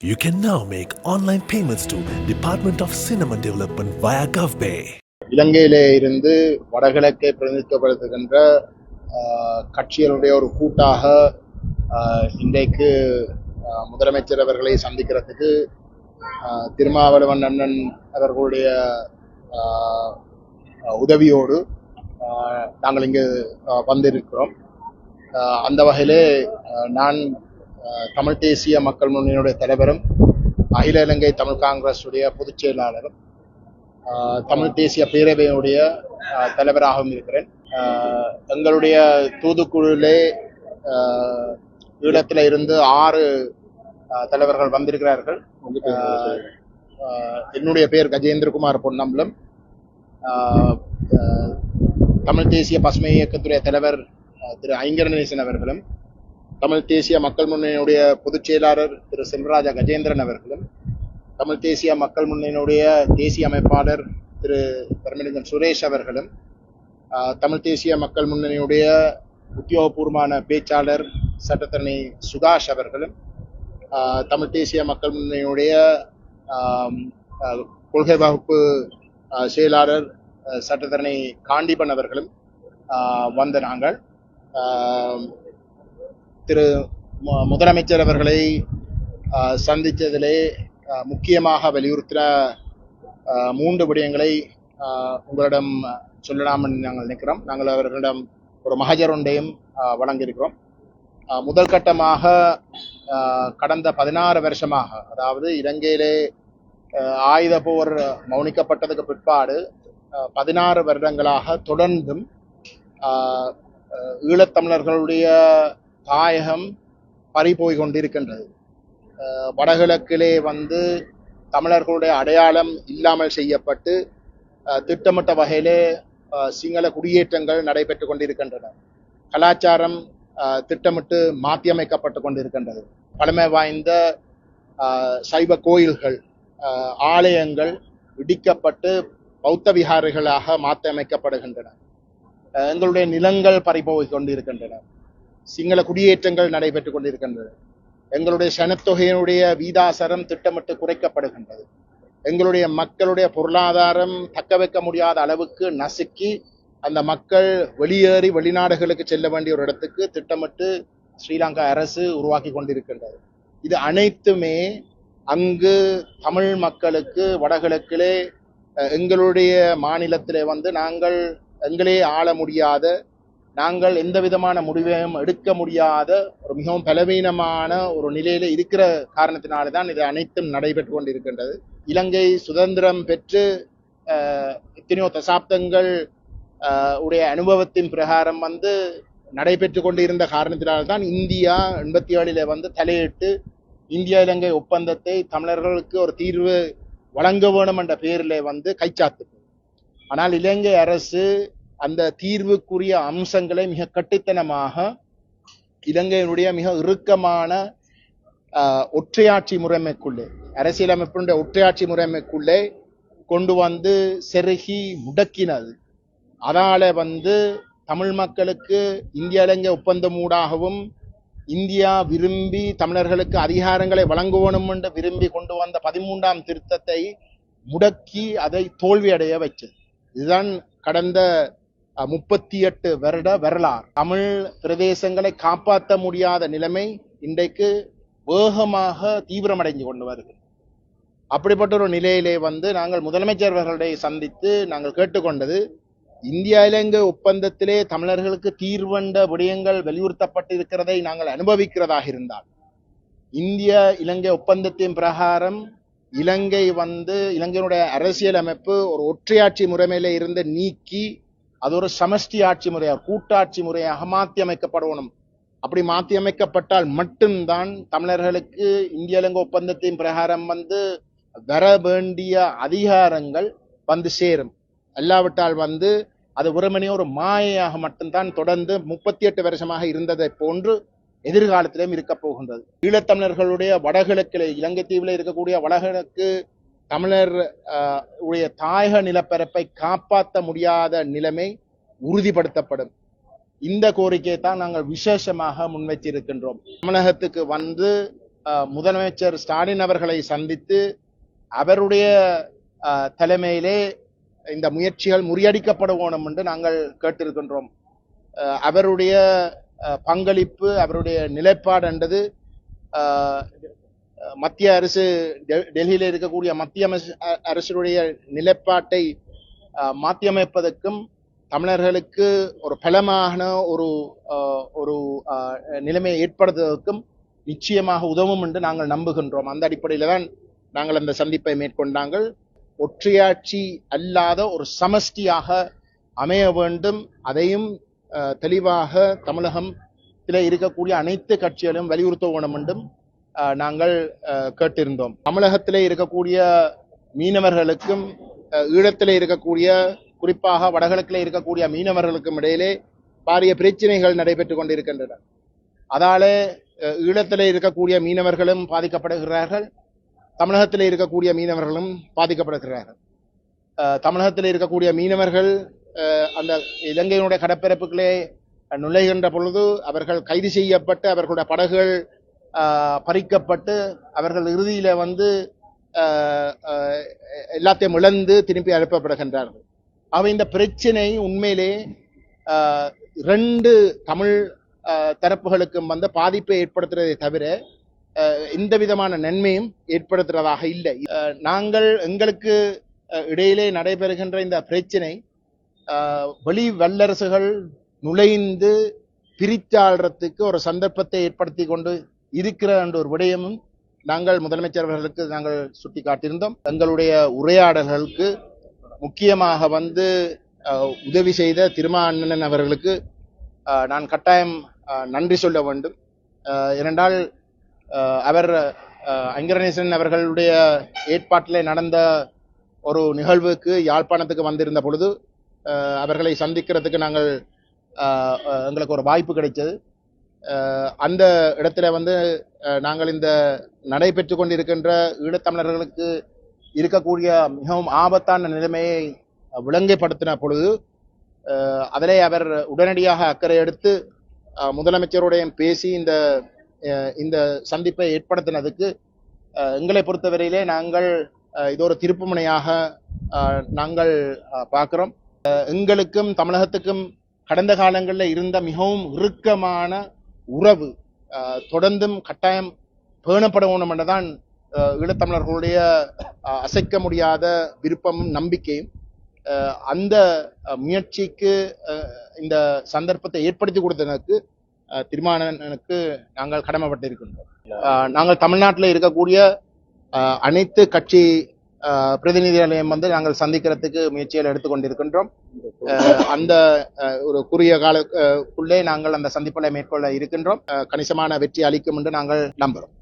You can now make online payments to Department of Cinema Development via GovPay. இலங்கையிலே இருந்து வடகிழக்கை பிரதிநிதித்துவப்படுத்துகின்ற கட்சிகளுடைய ஒரு கூட்டாக இன்றைக்கு முதலமைச்சர் அவர்களை சந்திக்கிறதுக்கு திருமாவளவன் அண்ணன் அவர்களுடைய உதவியோடு நாங்கள் இங்கு வந்திருக்கிறோம் அந்த வகையிலே நான் தமிழ் தேசிய மக்கள் முன்னணியுடைய தலைவரும் அகில இலங்கை தமிழ் காங்கிரஸுடைய பொதுச் செயலாளரும் தமிழ் தேசிய பேரவையினுடைய தலைவராகவும் இருக்கிறேன். எங்களுடைய தூதுக்குழுவிலே ஈழத்துல இருந்து ஆறு தலைவர்கள் வந்திருக்கிறார்கள். என்னுடைய பேர் கஜேந்திரகுமார் பொன்னம்பலம். தமிழ் தேசிய பசுமை இயக்கத்துடைய தலைவர் திரு ஐங்கரநேசன் அவர்களும் தமிழ் தேசிய மக்கள் முன்னணியுடைய பொதுச் செயலாளர் திரு செல்வராஜா கஜேந்திரன் அவர்களும் தமிழ் தேசிய மக்கள் முன்னணியினுடைய தேசிய அமைப்பாளர் திரு தர்மலிங்கம் சுரேஷ் அவர்களும் தமிழ் தேசிய மக்கள் முன்னணியுடைய உத்தியோகபூர்வமான பேச்சாளர் சட்டத்தரணி சுகாஷ் அவர்களும் தமிழ் தேசிய மக்கள் முன்னணியுடைய கொள்கை வகுப்பு செயலாளர் சட்டத்தரணி காண்டிபன் அவர்களும் வந்த நாங்கள். திரு மு- முதலமைச்சர் அவர்களை சந்தித்ததிலே முக்கியமாக வலியுறுத்தின மூன்று விடயங்களை உங்களிடம் சொல்லலாம் என்று நாங்கள் நினைக்கிறோம். நாங்கள் அவர்களிடம் ஒரு மகஜர் ஒன்றையும் வழங்கியிருக்கிறோம். முதல் கட்டமாக கடந்த பதினாறு வருஷமாக அதாவது இலங்கையிலே ஆயுத போர் மௌனிக்கப்பட்டதுக்கு பிற்பாடு பதினாறு வருடங்களாக தொடர்ந்தும் ஈழத்தமிழர்களுடைய தாயகம் பறிபோய் கொண்டிருக்கின்றது வடகிழக்கிலே வந்து தமிழர்களுடைய அடையாளம் இல்லாமல் செய்யப்பட்டு திட்டமிட்ட வகையிலே சிங்கள குடியேற்றங்கள் நடைபெற்று கொண்டிருக்கின்றன. கலாச்சாரம் திட்டமிட்டு மாற்றியமைக்கப்பட்டு கொண்டிருக்கின்றது. பழமை வாய்ந்த சைவ கோயில்கள் ஆலயங்கள் இடிக்கப்பட்டு பௌத்த விகாரிகளாக மாற்றியமைக்கப்படுகின்றன. எங்களுடைய நிலங்கள் பறிபோய் கொண்டிருக்கின்றன சிங்கள குடியேற்றங்கள் நடைபெற்றுக் கொண்டிருக்கின்றன எங்களுடைய சனத்தொகையினுடைய வீதாசரம் திட்டமிட்டு குறைக்கப்படுகின்றது. எங்களுடைய மக்களுடைய பொருளாதாரம் தக்க வைக்க முடியாத அளவுக்கு நசுக்கி அந்த மக்கள் வெளியேறி வெளிநாடுகளுக்கு செல்ல வேண்டிய ஒரு இடத்துக்கு திட்டமிட்டு ஸ்ரீலங்கா அரசு உருவாக்கி கொண்டிருக்கின்றது. இது அனைத்துமே அங்கு தமிழ் மக்களுக்கு வடகிழக்கிலே எங்களுடைய மாநிலத்திலே வந்து நாங்கள் எங்களே ஆள முடியாத நாங்கள் எந்த விதமான முடிவையும் எடுக்க முடியாத ஒரு மிகவும் பலவீனமான ஒரு நிலையில இருக்கிற காரணத்தினால தான் இது அனைத்தும் நடைபெற்று கொண்டிருக்கின்றது. இலங்கை சுதந்திரம் பெற்று எத்தனையோ தசாப்தங்கள் உடைய அனுபவத்தின் பிரகாரம் வந்து நடைபெற்று கொண்டிருந்த காரணத்தினால்தான் இந்தியா எண்பத்தி ஏழில் வந்து தலையிட்டு இந்தியா இலங்கை ஒப்பந்தத்தை தமிழர்களுக்கு ஒரு தீர்வு வழங்க வேணும் என்ற பெயரில் வந்து கைச்சாத்து ஆனால் இலங்கை அரசு அந்த தீர்வுக்குரிய அம்சங்களை மிக கட்டுத்தனமாக இலங்கையினுடைய மிக இறுக்கமான ஆஹ், ஒற்றையாட்சி முறைமைக்குள்ளே அரசியலமைப்பினுடைய ஒற்றையாட்சி முறைமைக்குள்ளே கொண்டு வந்து செருகி முடக்கினது. அதால வந்து தமிழ் மக்களுக்கு இந்திய இலங்கை ஒப்பந்தம் ஊடாகவும் இந்தியா விரும்பி தமிழர்களுக்கு அதிகாரங்களை வழங்குவணும் என்று விரும்பி கொண்டு வந்த பதிமூன்றாம் திருத்தத்தை முடக்கி அதை தோல்வியடைய வச்சது இதுதான் கடந்த முப்பத்தி எட்டு வருட வரலாறு. தமிழ் பிரதேசங்களை காப்பாற்ற முடியாத நிலைமை இன்றைக்கு வேகமாக தீவிரமடைந்து கொண்டு வருகிறது அப்படிப்பட்ட ஒரு நிலையிலே வந்து நாங்கள் முதலமைச்சர் அவர்களை சந்தித்து நாங்கள் கேட்டுக்கொண்டது இந்தியா இலங்கை ஒப்பந்தத்திலே தமிழர்களுக்கு தீர்வண்ட விடயங்கள் வலியுறுத்தப்பட்டிருக்கிறதை நாங்கள் அனுபவிக்கிறதாக இருந்தால் இந்திய இலங்கை ஒப்பந்தத்தின் பிரகாரம் இலங்கை வந்து இலங்கையினுடைய அரசியல் அமைப்பு ஒரு ஒற்றையாட்சி முறைமையில இருந்து நீக்கி அது ஒரு சமஷ்டி ஆட்சி முறையாக கூட்டாட்சி முறையாக மாற்றி அமைக்கப்படணும். அப்படி மாற்றி அமைக்கப்பட்டால் மட்டும்தான் தமிழர்களுக்கு இந்திய இலங்கை ஒப்பந்தத்தின் பிரகாரம் வந்து வர வேண்டிய அதிகாரங்கள் வந்து சேரும். அல்லாவிட்டால் வந்து அது வெறுமனே ஒரு மாயையாக மட்டும்தான் தொடர்ந்து முப்பத்தி எட்டு வருஷமாக இருந்ததை போன்று எதிர்காலத்திலும் இருக்க போகின்றது. ஈழத்தமிழர்களுடைய வடகிழக்கிலே இலங்கை தீவில் இருக்கக்கூடிய வடகிழக்கு தமிழர் உடைய தாயக நிலப்பரப்பை காப்பாற்ற முடியாத நிலைமை உறுதிப்படுத்தப்படும். இந்த கோரிக்கையை தான் நாங்கள் விசேஷமாக முன்வைத்திருக்கின்றோம். தமிழகத்துக்கு வந்து முதலமைச்சர் ஸ்டாலின் அவர்களை சந்தித்து அவருடைய தலைமையிலே இந்த முயற்சிகள் முறியடிக்கப்பட வேணும் என்று நாங்கள் கேட்டிருக்கின்றோம். அவருடைய பங்களிப்பு அவருடைய நிலைப்பாடு என்றது மத்திய அரசு டெ- டெல்லியில் இருக்கக்கூடிய மத்திய அரசுடைய நிலைப்பாட்டை அஹ், மாற்றியமைப்பதற்கும் தமிழர்களுக்கு ஒரு பலமான ஒரு அஹ், ஒரு அஹ், நிலைமையை ஏற்படுத்துவதற்கும் நிச்சயமாக உதவும் என்று நாங்கள் நம்புகின்றோம். அந்த அடிப்படையில் தான் நாங்கள் அந்த சந்திப்பை மேற்கொண்டாங்கள். ஒற்றையாட்சி அல்லாத ஒரு சமஷ்டியாக அமைய வேண்டும். அதையும் அஹ், தெளிவாக தமிழகத்தில் இருக்கக்கூடிய அனைத்து கட்சிகளும் வலியுறுத்த வேண்டும். என்றும் நாங்கள் கேட்டிருந்தோம். தமிழகத்திலே இருக்கக்கூடிய மீனவர்களுக்கும் ஈழத்திலே இருக்கக்கூடிய குறிப்பாக வடகிழக்கிலே இருக்கக்கூடிய மீனவர்களுக்கும் இடையிலே பாரிய பிரச்சனைகள் நடைபெற்று கொண்டிருக்கின்றன. அதாலே ஈழத்தில் ஈழத்திலே இருக்கக்கூடிய மீனவர்களும் பாதிக்கப்படுகிறார்கள். தமிழகத்தில் இருக்கக்கூடிய மீனவர்களும் பாதிக்கப்படுகிறார்கள். தமிழகத்தில் இருக்கக்கூடிய மீனவர்கள் அந்த இலங்கையினுடைய கடற்பரப்புகளே நுழைகின்ற பொழுது அவர்கள் கைது செய்யப்பட்டு அவர்களுடைய படகுகள் பறிக்கப்பட்டு அவர்கள் இறுதியில் வந்து எல்லாத்தையும் இழந்து திருப்பி அனுப்பப்படுகின்றார்கள். அவை இந்த பிரச்சனை உண்மையிலே ரெண்டு தமிழ் தரப்புகளுக்கும் வந்து பாதிப்பை ஏற்படுத்துறதை தவிர எந்த விதமான நன்மையும் ஏற்படுத்துறதாக இல்லை. நாங்கள் எங்களுக்கு இடையிலே நடைபெறுகின்ற இந்த பிரச்சனை வெளி வல்லரசுகள் நுழைந்து பிரித்தாள்றதுக்கு ஒரு சந்தர்ப்பத்தை ஏற்படுத்தி கொண்டு இருக்கிற என்ற ஒரு விடயமும் நாங்கள் முதலமைச்சர் அவர்களுக்கு நாங்கள் சுட்டி காட்டியிருந்தோம் தங்களுடைய உரையாடல்களுக்கு முக்கியமாக வந்து உதவி செய்த திருமா அண்ணன் அவர்களுக்கு நான் கட்டாயம் நன்றி சொல்ல வேண்டும். ஏனென்றால் அவர் அங்கரணேசன் அவர்களுடைய ஏற்பாட்டில் நடந்த ஒரு நிகழ்வுக்கு யாழ்ப்பாணத்துக்கு வந்திருந்த பொழுது அவர்களை சந்திக்கிறதுக்கு நாங்கள் எங்களுக்கு ஒரு வாய்ப்பு கிடைச்சது அந்த இடத்துல வந்து நாங்கள் இந்த நடைபெற்று கொண்டிருக்கின்ற ஈழத்தமிழர்களுக்கு இருக்கக்கூடிய மிகவும் ஆபத்தான நிலைமையை விளங்கப்படுத்தின பொழுது அதிலே அவர் உடனடியாக அக்கறை எடுத்து முதலமைச்சருடைய பேசி இந்த இந்த சந்திப்பை ஏற்படுத்தினதுக்கு எங்களை பொறுத்தவரையிலே நாங்கள் இது ஒரு திருப்புமுனையாக நாங்கள் பார்க்குறோம். எங்களுக்கும் தமிழகத்துக்கும் கடந்த காலங்களில் இருந்த மிகவும் இறுக்கமான உறவு தொடர்ந்தும் கட்டாயம் பேணப்பட வேண்டும் என்றுதான் ஈழத்தமிழர்களுடைய அசைக்க முடியாத விருப்பமும் நம்பிக்கையும் அந்த முயற்சிக்கு இந்த சந்தர்ப்பத்தை ஏற்படுத்தி கொடுத்ததற்கு அஹ், திருமானனுக்கு நாங்கள் கடமைப்பட்டிருக்கின்றோம். நாங்கள் தமிழ்நாட்டில் இருக்கக்கூடிய அனைத்து கட்சி பிரதிநிதிகளையும் வந்து நாங்கள் சந்திக்கிறதுக்கு முயற்சிகள் எடுத்துக்கொண்டிருக்கின்றோம். அஹ், அந்த அஹ், ஒரு குறுகிய காலக்குள்ளே நாங்கள் அந்த சந்திப்புகளை மேற்கொள்ள இருக்கின்றோம். கணிசமான வெற்றி அளிக்கும் என்று நாங்கள் நம்புகிறோம்